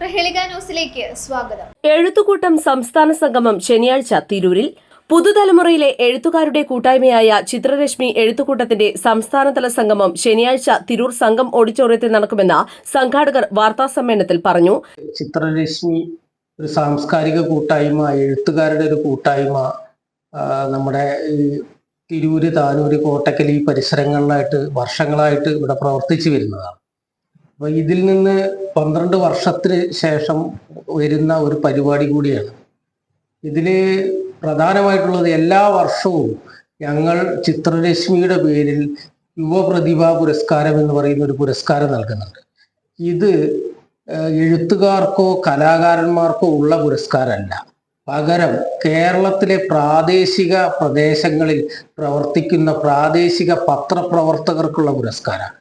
Prahelika ന്യൂസിലേക്ക് സ്വാഗതം. എഴുത്തുകൂട്ടം സംസ്ഥാന സംഗമം ശനിയാഴ്ച തിരൂരിൽ. പുതുതലമുറയിലെ എഴുത്തുകാരുടെ കൂട്ടായ്മയായ ചിത്രരശ്മി എഴുത്തുകൂട്ടത്തിന്റെ സംസ്ഥാനതല സംഗമം ശനിയാഴ്ച തിരൂർ സംഘം ഓഡിറ്റോറിയത്തിൽ നടക്കുമെന്ന് സംഘാടകർ വാർത്താ സമ്മേളനത്തിൽ പറഞ്ഞു. ചിത്രരശ്മി ഒരു സാംസ്കാരിക കൂട്ടായ്മ എഴുത്തുകാരുടെ ഒരു കൂട്ടായ്മ നമ്മുടെ ഈ തിരൂര് താനൂര് കോട്ടക്കൽ ഈ പരിസരങ്ങളിലായിട്ട് വർഷങ്ങളായിട്ട് ഇവിടെ പ്രവർത്തിച്ചു വരുന്നതാണ്. അപ്പൊ ഇതിൽ നിന്ന് പന്ത്രണ്ട് വർഷത്തിന് ശേഷം വരുന്ന ഒരു പരിപാടി കൂടിയാണ്. ഇതിൽ പ്രധാനമായിട്ടുള്ളത് എല്ലാ വർഷവും ഞങ്ങൾ ചിത്രരശ്മിയുടെ പേരിൽ യുവപ്രതിഭാ പുരസ്കാരം എന്ന് പറയുന്ന ഒരു പുരസ്കാരം നൽകുന്നുണ്ട്. ഇത് എഴുത്തുകാർക്കോ കലാകാരന്മാർക്കോ ഉള്ള പുരസ്കാരമല്ല. പകരം കേരളത്തിലെ പ്രാദേശിക പ്രദേശങ്ങളിൽ പ്രവർത്തിക്കുന്ന പ്രാദേശിക പത്രപ്രവർത്തകർക്കുള്ള പുരസ്കാരമാണ്.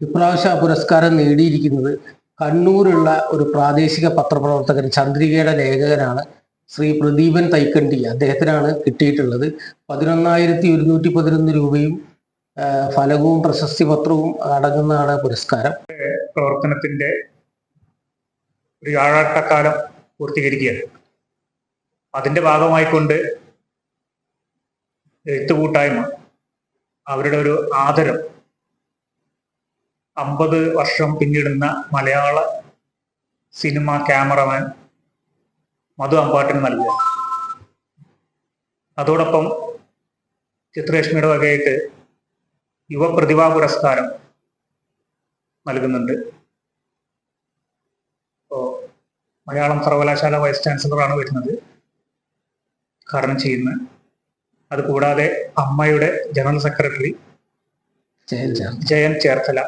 ഇപ്രാവശ്യം പുരസ്കാരം നേടിയിരിക്കുന്നത് കണ്ണൂരുള്ള ഒരു പ്രാദേശിക പത്രപ്രവർത്തകൻ ചന്ദ്രികയുടെ ലേഖകനാണ് ശ്രീ പ്രദീപൻ തൈക്കണ്ടി. അദ്ദേഹത്തിനാണ് കിട്ടിയിട്ടുള്ളത്. പതിനൊന്നായിരത്തി ഒരുന്നൂറ്റി പതിനൊന്ന് രൂപയും ഫലകവും പ്രശസ്തി പത്രവും അടങ്ങുന്നതാണ് പുരസ്കാരം. പ്രവർത്തനത്തിന്റെ ഒരു വ്യാഴാട്ടക്കാലം പൂർത്തീകരിക്കുകയാണ്. അതിന്റെ ഭാഗമായിക്കൊണ്ട് എഴുത്തുകൂട്ടായ്മ അവരുടെ ഒരു ആദരം അമ്പത് വർഷം പിന്നിടുന്ന മലയാള സിനിമ ക്യാമറമാൻ മധു അമ്പാട്ടിന് നൽകുക. അതോടൊപ്പം ചിത്രരശ്മിയുടെ വകയായിട്ട് യുവപ്രതിഭാ പുരസ്കാരം നൽകുന്നുണ്ട്. ഇപ്പോൾ മലയാളം സർവകലാശാല വൈസ് ചാൻസലറാണ് വരുന്നത്. കാരണം ചെയ്യുന്ന അതുകൂടാതെ അമ്മയുടെ ജനറൽ സെക്രട്ടറി ജയൻ ചേർത്തല.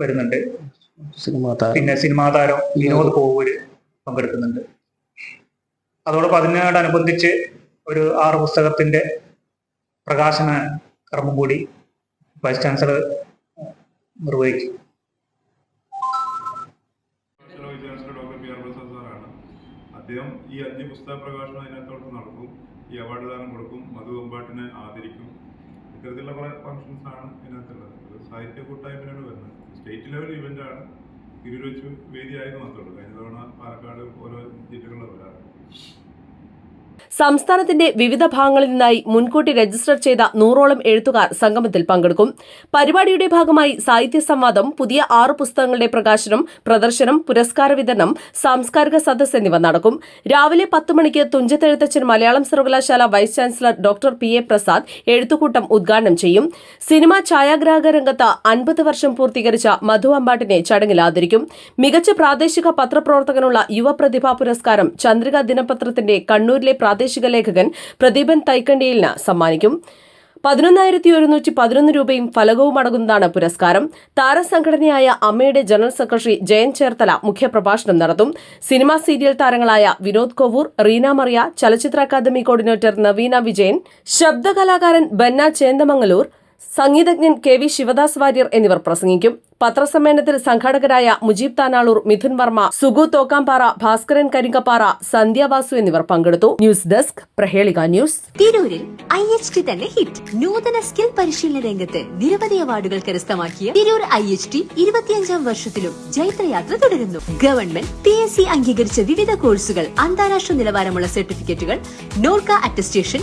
വരുന്നുണ്ട്. പിന്നെ സിനിമാ താരം വിനോദ്. കോവൂര് പങ്കെടുക്കുന്നുണ്ട്. അതോടൊപ്പം അതിനോടനുബന്ധിച്ച് ഒരു ആറ് പുസ്തകത്തിന്റെ പ്രകാശന കർമ്മം കൂടി വൈസ് ചാൻസലർ നിർവഹിക്കും. അദ്ദേഹം ഈ അഞ്ച് പുസ്തക പ്രകാശനം അതിനകത്തോട്ട് നടക്കും. ഈ അവാർഡ് ദാനം കൊടുക്കും. മധു അമ്പാട്ടിനെ ആദരിക്കും. ഇത്തരത്തിലുള്ള കുറെ ഫങ്ഷൻസ് ആണ് ഇതിനകത്തുള്ളത്. ഇത് സാഹിത്യ കൂട്ടായ്മയാണ് വരുന്നത്. സ്റ്റേറ്റ് ലെവൽ ഇവന്റ് ആണ്. തിരൂർ വെച്ച് വേദിയായെന്ന് മാത്രമേ ഉള്ളൂ. കഴിഞ്ഞ തവണ പാലക്കാട് ഓരോ ജില്ലകളിലും വരാറ്. സംസ്ഥാനത്തിന്റെ വിവിധ ഭാഗങ്ങളിൽ നിന്നായി മുൻകൂട്ടി രജിസ്റ്റർ ചെയ്ത നൂറോളം എഴുത്തുകാർ സംഗമത്തിൽ പങ്കെടുക്കും. പരിപാടിയുടെ ഭാഗമായി സാഹിത്യ സംവാദം പുതിയ ആറ് പുസ്തകങ്ങളുടെ പ്രകാശനം പ്രദർശനം പുരസ്കാര വിതരണം സാംസ്കാരിക സദസ് എന്നിവ നടക്കും. രാവിലെ പത്ത് മണിക്ക് തുഞ്ചത്തെഴുത്തച്ഛൻ മലയാളം സർവകലാശാല vice chancellor doctor P A Prasad എഴുത്തുകൂട്ടം ഉദ്ഘാടനം ചെയ്യും. സിനിമ ഛായാഗ്രാഹക രംഗത്ത് അൻപത് വർഷം പൂർത്തീകരിച്ച മധു അമ്പാട്ടിനെ ചടങ്ങിൽ ആദരിക്കും. മികച്ച പ്രാദേശിക പത്രപ്രവർത്തകനുള്ള യുവപ്രതിഭാ പുരസ്കാരം ചന്ദ്രിക ദിനപത്രത്തിന്റെ കണ്ണൂരിലെ പ്രാദേശിക ലേഖകൻ പ്രദീപൻ തൈക്കണ്ടിയിലിന് സമ്മാനിക്കും. പതിനൊന്നായിരത്തി ഒരുന്നൂറ്റി പതിനൊന്ന് രൂപയും ഫലകവും അടങ്ങുന്നതാണ് പുരസ്കാരം. താരസംഘടനയായ അമ്മയുടെ ജനറൽ സെക്രട്ടറി ജയൻ ചേർത്തല മുഖ്യപ്രഭാഷണം നടത്തും. സിനിമാ സീരിയൽ താരങ്ങളായ വിനോദ് കോവൂർ റീന മറിയ ചലച്ചിത്ര അക്കാദമി കോർഡിനേറ്റർ നവീന വിജയൻ ശബ്ദകലാകാരൻ ബന്ന ചേന്ദമംഗലൂർ സംഗീതജ്ഞൻ കെ വി ശിവദാസ് വാര്യർ എന്നിവർ പ്രസംഗിക്കും. പത്രസമ്മേളനത്തിൽ സംഘാടകരായ മുജീബ് താനാളൂർ മിഥുൻ വർമ്മ സുഗു തോക്കാംപാറ ഭാസ്കരൻ കരിങ്കപ്പാറ സന്ധ്യ വാസു എന്നിവർ പങ്കെടുത്തു. News desk Prahelika news. തിരൂരിൽ ഐ എച്ച് ടി തന്നെ ഹിറ്റ്. നൂതന സ്കിൽ പരിശീലന രംഗത്ത് നിരവധി അവാർഡുകൾ കരസ്ഥമാക്കിയ തിരൂർ ഐ എച്ച് ടി ഇരുപത്തിയഞ്ചാം വർഷത്തിലും ജൈത്രയാത്ര തുടരുന്നു. ഗവൺമെന്റ് പി എസ് സി അംഗീകരിച്ച വിവിധ കോഴ്സുകൾ അന്താരാഷ്ട്ര നിലവാരമുള്ള സർട്ടിഫിക്കറ്റുകൾ NORKA attestation